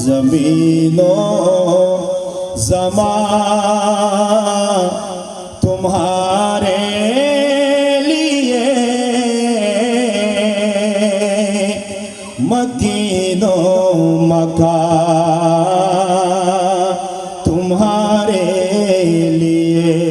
زمین و زمان تمہارے لیے مکین و مکان تمہارے لیے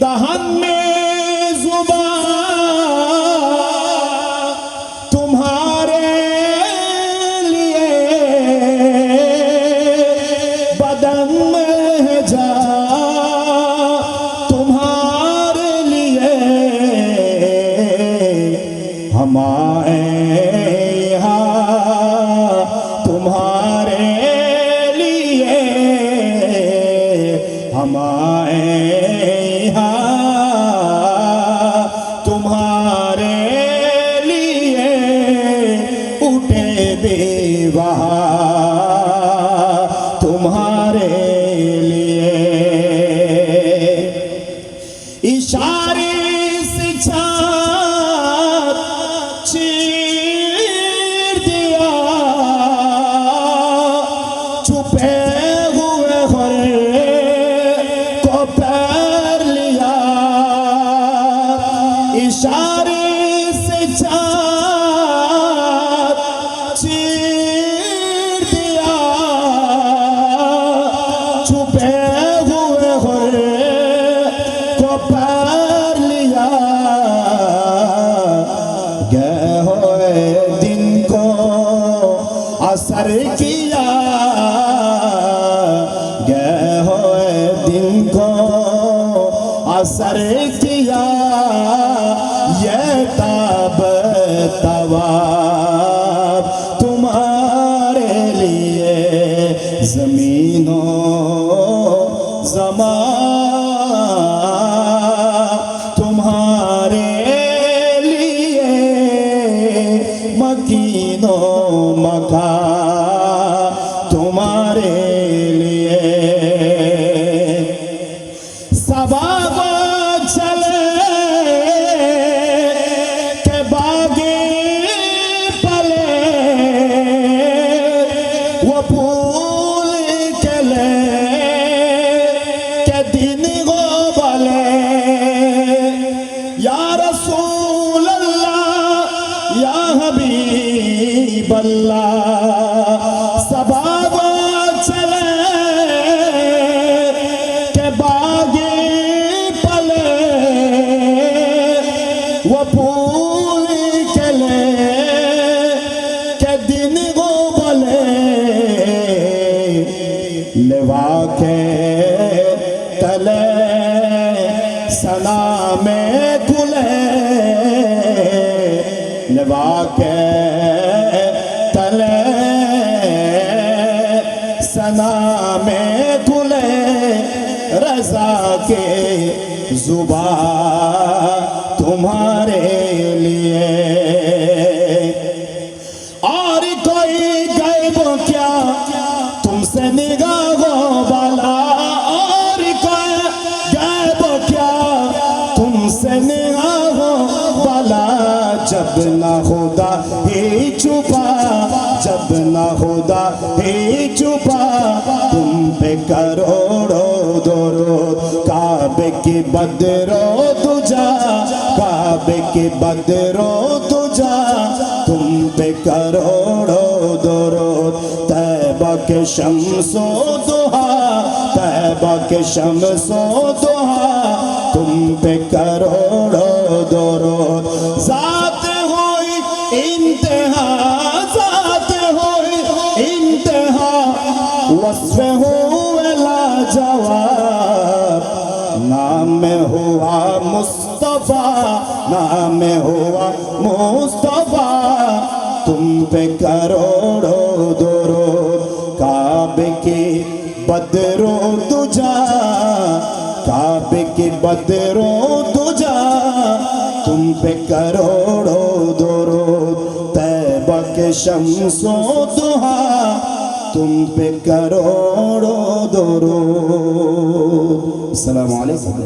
دہن میں زبان تمہارے لیے بدن میں گئے ہوئے دن کو اثر کیا۔ گئے ہوئے دن کو اثر کیا۔ یہ تاب تواب تمہارے لیے زمین و زمان تمہارے لیے۔ سباب چلے کہ باغے پلے۔ وہ پھول کلے کہ دن گو بلے یا رسول اللہ، یا حبیب اللہ۔ لوا کے تلے سنا میں کھلے رضا کے زبان تمہارے جب نہ خدا ہی چھپا تم پہ کروڑوں درود کعبے کی بدرو دجا کعبے کے بدرو دجا تم پہ کروڑوں درود طیبہ کے شمس و دہا طیبہ کے شمس و لاجواب نام ہوا مصطفیٰ، نام ہوا مصطفیٰ۔ تم پہ کروڑوں درود کعبے کے بدرو دجا کعبے کے بدرو دجا تم پہ کروڑوں درود طیبہ کے شمس و دہا তুম পে কর সালামালাইকুম